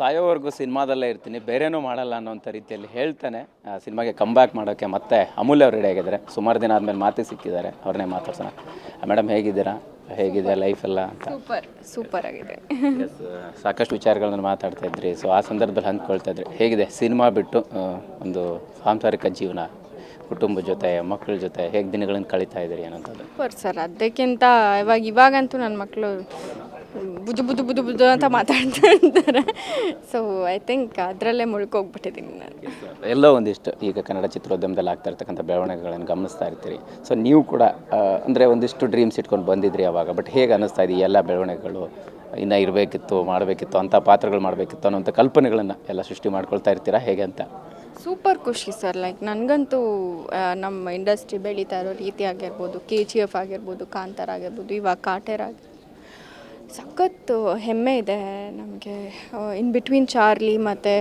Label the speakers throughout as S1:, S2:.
S1: ಸಾಯೋವರೆಗೂ ಸಿನಿಮಾದಲ್ಲೇ ಇರ್ತೀನಿ ಬೇರೆನೂ ಮಾಡಲ್ಲ ಅನ್ನೋಂಥ ರೀತಿಯಲ್ಲಿ ಹೇಳ್ತಾನೆ. ಆ, ಸಿನಿಮಾಗೆ ಕಮ್ಬ್ಯಾಕ್ ಮಾಡೋಕ್ಕೆ ಮತ್ತೆ ಅಮೂಲ್ಯ ಅವ್ರು ರೆಡಿ ಆಗಿದ್ದಾರೆ. ಸುಮಾರು ದಿನ ಆದಮೇಲೆ ಮಾತೇ ಸಿಕ್ಕಿದ್ದಾರೆ ಅವ್ರನ್ನೇ ಮಾತಾಡ್ಸೋಣ. ಮೇಡಮ್ ಹೇಗಿದ್ದೀರಾ? ಹೇಗಿದೆ ಲೈಫ್ ಎಲ್ಲ ಅಂತ?
S2: ಸೂಪರ್ ಸೂಪರ್ ಆಗಿದೆ.
S1: Yes, ಸಾಕಷ್ಟು ವಿಚಾರಗಳನ್ನ ಮಾತಾಡ್ತಾ ಇದ್ರಿ. ಸೊ ಆ ಸಂದರ್ಭದಲ್ಲಿ ಹಂಚ್ಕೊಳ್ತಾ ಇದ್ರಿ. ಹೇಗಿದೆ ಸಿನಿಮಾ ಬಿಟ್ಟು ಆ, ಒಂದು ಸಾಂಸಾರಿಕ ಜೀವನ ಕುಟುಂಬ ಜೊತೆ ಮಕ್ಕಳ ಜೊತೆ ಹೇಗೆ ದಿನಗಳನ್ನು ಕಳೀತಾ ಇದ್ದೀರಿ ಅನ್ನೋಂಥದ್ದು?
S2: ಸೂಪರ್ ಸರ್ ಅದಕ್ಕಿಂತ ಇವಾಗ ಇವಾಗಂತೂ ನನ್ನ ಮಕ್ಕಳು ಬುದು ಬುದು ಬುದು ಬುದು ಅಂತ ಮಾತಾಡ್ತಾ ಇರ್ತಾರೆ. ಸೊ ಐ ಥಿಂಕ್ ಅದರಲ್ಲೇ ಮುಳುಕೋಗ್ಬಿಟ್ಟಿದ್ದೀನಿ ನಾನು.
S1: ಎಲ್ಲ ಒಂದಿಷ್ಟು ಈಗ ಕನ್ನಡ ಚಿತ್ರೋದ್ಯಮದಲ್ಲಿ ಆಗ್ತಾ ಇರ್ತಕ್ಕಂಥ ಬೆಳವಣಿಗೆಗಳನ್ನು ಗಮನಿಸ್ತಾ ಇರ್ತೀರಿ. ಸೊ ನೀವು ಕೂಡ ಅಂದರೆ ಒಂದಿಷ್ಟು ಡ್ರೀಮ್ಸ್ ಇಟ್ಕೊಂಡು ಬಂದಿದ್ರಿ ಅವಾಗ ಬಟ್ ಹೇಗೆ ಅನ್ನಿಸ್ತಾ ಇದೆ ಎಲ್ಲ ಬೆಳವಣಿಗೆಗಳು? ಇನ್ನೂ ಇರಬೇಕಿತ್ತು ಮಾಡಬೇಕಿತ್ತು ಅಂಥ ಪಾತ್ರಗಳು ಮಾಡಬೇಕಿತ್ತು ಅನ್ನೋಂಥ ಕಲ್ಪನೆಗಳನ್ನು ಎಲ್ಲ ಸೃಷ್ಟಿ ಮಾಡ್ಕೊಳ್ತಾ ಇರ್ತೀರಾ? ಹೇಗೆ ಅಂತ?
S2: ಸೂಪರ್ ಖುಷಿ ಸರ್ ಲೈಕ್ ನನಗಂತೂ ನಮ್ಮ ಇಂಡಸ್ಟ್ರಿ ಬೆಳೀತಾ ಇರೋ ರೀತಿ ಆಗಿರ್ಬೋದು ಕೆ ಜಿ ಎಫ್ ಆಗಿರ್ಬೋದು ಕಾಂತಾರ ಆಗಿರ್ಬೋದು ಇವಾಗ ಕಾಟೇರ್ ಆಗಿ ಸಖತ್ತು ಹೆಮ್ಮೆ ಇದೆ ನಮಗೆ ಇನ್ ಬಿಟ್ವೀನ್ ಚಾರ್ಲಿ ಮತ್ತು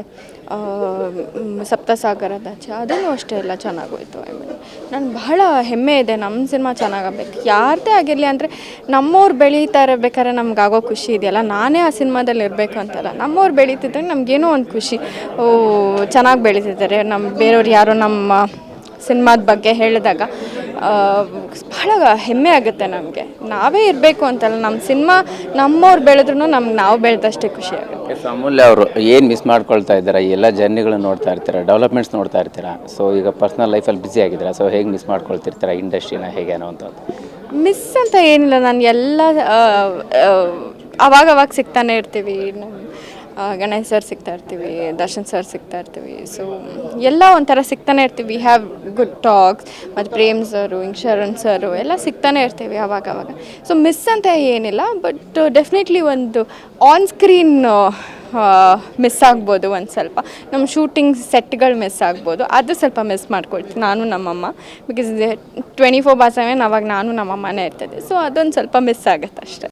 S2: ಸಪ್ತಸಾಗರದಾಚೆ ಅದನ್ನು ಅಷ್ಟೇ ಎಲ್ಲ ಚೆನ್ನಾಗೋಯ್ತು ಐ ಮೀನ್ ನಾನು ಬಹಳ ಹೆಮ್ಮೆ ಇದೆ ನಮ್ಮ ಸಿನಿಮಾ ಚೆನ್ನಾಗಬೇಕು ಯಾರದೇ ಆಗಿರಲಿ ಅಂದರೆ ನಮ್ಮವ್ರು ಬೆಳೀತಾ ಇರಬೇಕಾದ್ರೆ ನಮಗಾಗೋ ಖುಷಿ ಇದೆಯಲ್ಲ? ನಾನೇ ಆ ಸಿನಿಮಾದಲ್ಲಿ ಇರಬೇಕು ಅಂತಲ್ಲ. ನಮ್ಮವ್ರು ಬೆಳೀತಿದ್ದಾಗ ನಮಗೇನೋ ಒಂದು ಖುಷಿ. ಓ, ಚೆನ್ನಾಗಿ ಬೆಳೀತಿದ್ದಾರೆ. ನಮ್ಮ ಬೇರೆಯವ್ರು ಯಾರೋ ನಮ್ಮ ಸಿನಿಮಾದ ಬಗ್ಗೆ ಹೇಳಿದಾಗ. ಬಹಳ ಹೆಮ್ಮೆ ಆಗುತ್ತೆ ನಮಗೆ. ನಾವೇ ಇರಬೇಕು ಅಂತಲ್ಲ ನಮ್ಮ ಸಿನಿಮಾ ನಮ್ಮವ್ರು ಬೆಳೆದ್ರೂ ನಮ್ಗೆ ನಾವು ಬೆಳೆದಷ್ಟೇ ಖುಷಿ ಆಗುತ್ತೆ.
S1: ಅಮೂಲ್ಯ ಅವರು ಏನು ಮಿಸ್ ಮಾಡ್ಕೊಳ್ತಾ ಇದ್ದೀರಾ? ಎಲ್ಲ ಜರ್ನಿಗಳನ್ನ ನೋಡ್ತಾ ಇರ್ತೀರಾ? ಡೆವಲಪ್ಮೆಂಟ್ಸ್ ನೋಡ್ತಾ ಇರ್ತೀರಾ? ಸೊ ಈಗ ಪರ್ಸ್ನಲ್ ಲೈಫಲ್ಲಿ ಬ್ಯುಸಿ ಆಗಿದ್ದೀರಾ? ಸೊ ಹೇಗೆ ಮಿಸ್ ಮಾಡ್ಕೊಳ್ತಿರ್ತೀರಾ ಇಂಡಸ್ಟ್ರಿನ ಹೇಗೆ ಅಂತ
S2: ಮಿಸ್ ಅಂತ ಏನಿಲ್ಲ ನಾನು ಎಲ್ಲ ಅವಾಗವಾಗ ಆ, ಅವಾಗ ಅವಾಗ ಸಿಗ್ತಾನೆ ಇರ್ತೀವಿ. ನಮ್ಮ ಗಣೇಶ್ ಸರ್ ಸಿಗ್ತಾ ಇರ್ತೀವಿ, ದರ್ಶನ್ ಸರ್ ಸಿಗ್ತಾ ಇರ್ತೀವಿ. ಸೊ ಎಲ್ಲ ಒಂಥರ ಸಿಗ್ತಾನೆ ಇರ್ತೀವಿ. ವಿ ಹ್ಯಾವ್ ಗುಡ್ ಟಾಕ್ಸ್ ಮತ್ತು ಪ್ರೇಮ್ ಸರು ಶರಣ್ ಸರು ಎಲ್ಲ ಸಿಗ್ತಾನೆ ಇರ್ತೀವಿ ಅವಾಗ ಅವಾಗ ಸೊ ಮಿಸ್ ಅಂತ ಏನಿಲ್ಲ ಬಟ್ ಡೆಫಿನೆಟ್ಲಿ ಒಂದು ಆನ್ ಸ್ಕ್ರೀನ್ ಮಿಸ್ ಆಗ್ಬೋದು ಒಂದು ಸ್ವಲ್ಪ. ನಮ್ಮ ಶೂಟಿಂಗ್ ಸೆಟ್ಗಳು ಮಿಸ್ ಆಗ್ಬೋದು. ಅದು ಸ್ವಲ್ಪ ಮಿಸ್ ಮಾಡ್ಕೊಳ್ತೀನಿ ನಾನು, ನಮ್ಮಮ್ಮ. ಬಿಕಾಸ್ ಟ್ವೆಂಟಿ ಫೋರ್ ಬಾಸ್ ಅವಾಗ ನಾನು, ನಮ್ಮಮ್ಮನೇ ಇರ್ತದೆ. ಸೊ ಅದೊಂದು ಸ್ವಲ್ಪ ಮಿಸ್ ಆಗುತ್ತೆ ಅಷ್ಟೇ.